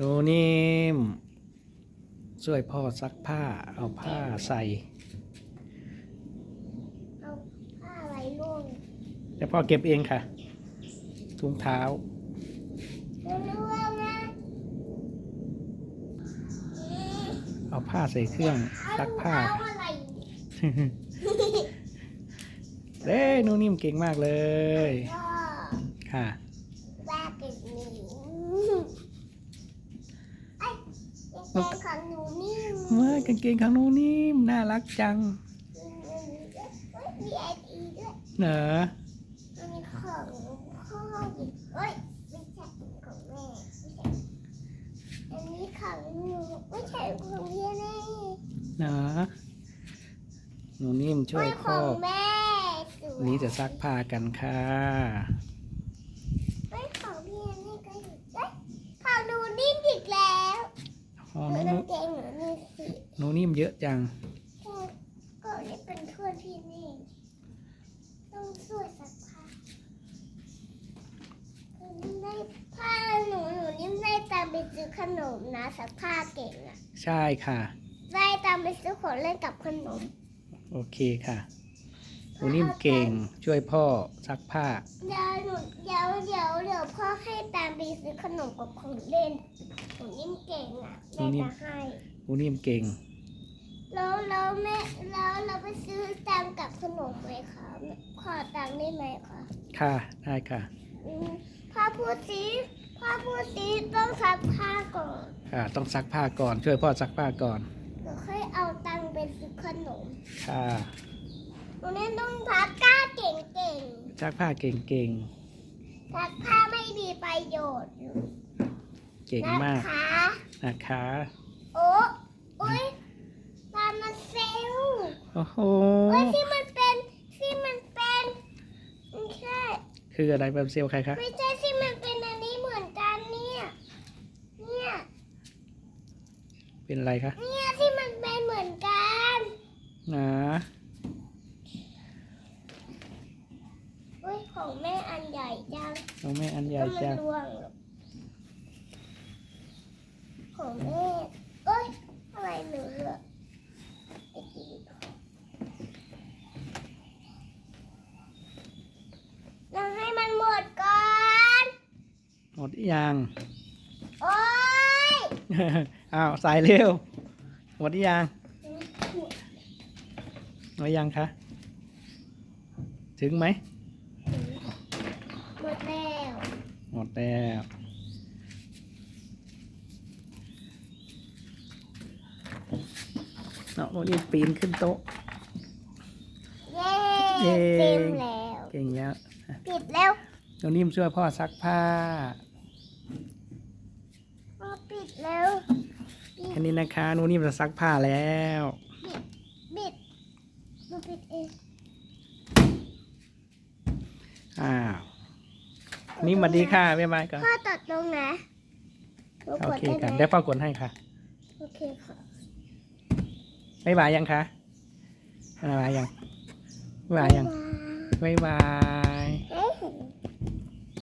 ดูนิ่มช่วยพ่อซักผ้า เอาผ้าใส่ เอาผ้าไว้ล่วงแล้วพ่อเก็บเองค่ะ ถุงเท้า ล่วงนะเอาผ้าใส่เครื่องซักผ้า เอาอะไรเด้หนูนิ่มเก่งมากเลย ก็ค่ะ ว่าเป็นหนูไอ้กาง เกงของหนูนี่เมื่อกางเกงของหนูนิ่มน่ารักจังมีไอทีด้วยเหนอมันมีของพ่ออีกเอ้ยไม่ใช่ของแม่ไม่ใช่อันนี้ของหนูไม่ใช่ของพี่แน่เหนอหนูนิ่มช่วยไม่ขพ่อองแม่สวยวันนี้จะซักผ้ากันค่ะ ไม่ของพี่แน่ก็อยู่เอ้ยของหนูนิ่มอีกแล้ว อ๋อหนูหนูกางเกงหนูนี่สิหนูนิ่มเยอะจังก็ก็นี่เป็นเพื่อนพี่นี่ ต้องช่วยสักผ้าหนูนิ่มได้ผ้าหนูหนูนิ่มได้ตามไปซื้อขนมนะสักผ้าเก่งอะใช่ค่ะ ได้ตามไปซื้อของเล่นกับขนมโอเคค่ะ หนูนิ่มเก่งช่วยพ่อซักผ้า เดี๋ยวหนูเดี๋ยวเดี๋ยวเดี๋ยวพ่อให้ตามไปซื้อขนมกับของเล่นหนูนิ่มเก่งอะแม่จะให้หนูนิ่มเก่ง แล้วแล้วแม่แล้วเราไปซื้อตามกับขนมไหมคะขอตังค์ได้ไหมคะค่ะได้ค่ะอืมพ่อพูดสิพ่อพูดสิต้องซักผ้าก่อนค่ะต้องซักผ้าก่อนช่วยพ่อซักผ้าก่อนเดี๋ยวค่อยเอาตังค์ไปซื้อขนมค่ะหนูนี่ต้องซักผ้าเก่งซักผ้าเก่งๆ ซักผ้าไม่มีประโยชน์ๆเก่งนะมากคะ นะคะโอ้โอ้ยปลามาเซลโอ้โหโอ้ยที่มันเป็นที่มันเป็นไม่ใช่คืออะไรแบบเซลลใครคะไม่ใช่ที่มันเป็นอันนี้เหมือนกันเนี่ยเนี่ยเป็นอะไรคะเนี่ยที่มันเป็นเหมือนกันนะโอ้ยของแม่อันใหญ่จังน้องแม่อันใหญ่ก็มันจังร่วงหรอก ของแม่เอ้ยอะไรเหลือไอ้กินเราให้มันหมดก่อน หมดหรือยัง โอ้ยอ้าวใส่เร็ว หมดหรือยังหมดยังคะ ถึงไหม หมดแล้ว หมดแล้ว นาะโน่นนี่ปีนขึ้นโต๊ะเย้เย้ เต็มแล้วเก่งแล้วปิดแล้วโน่นนิ่มช่วยพ่อซักผ้าพอปิดแล้วปิแค่ดนี้นะคะโน่นนิ่มจะซักผ้าแล้ว ปิดหนูปิดเองอ้าว นี่มาดีค่ะบ๊ายบายก่อนพ่อตัดตรงไหนหนูโอกดเคได้ค่ะไหมได้พ่อกดให้ค่ะ โอเคค่ะ บ๊ายบายยังคะบ๊ายบายยังบ๊ายบายยังบ๊ายบาย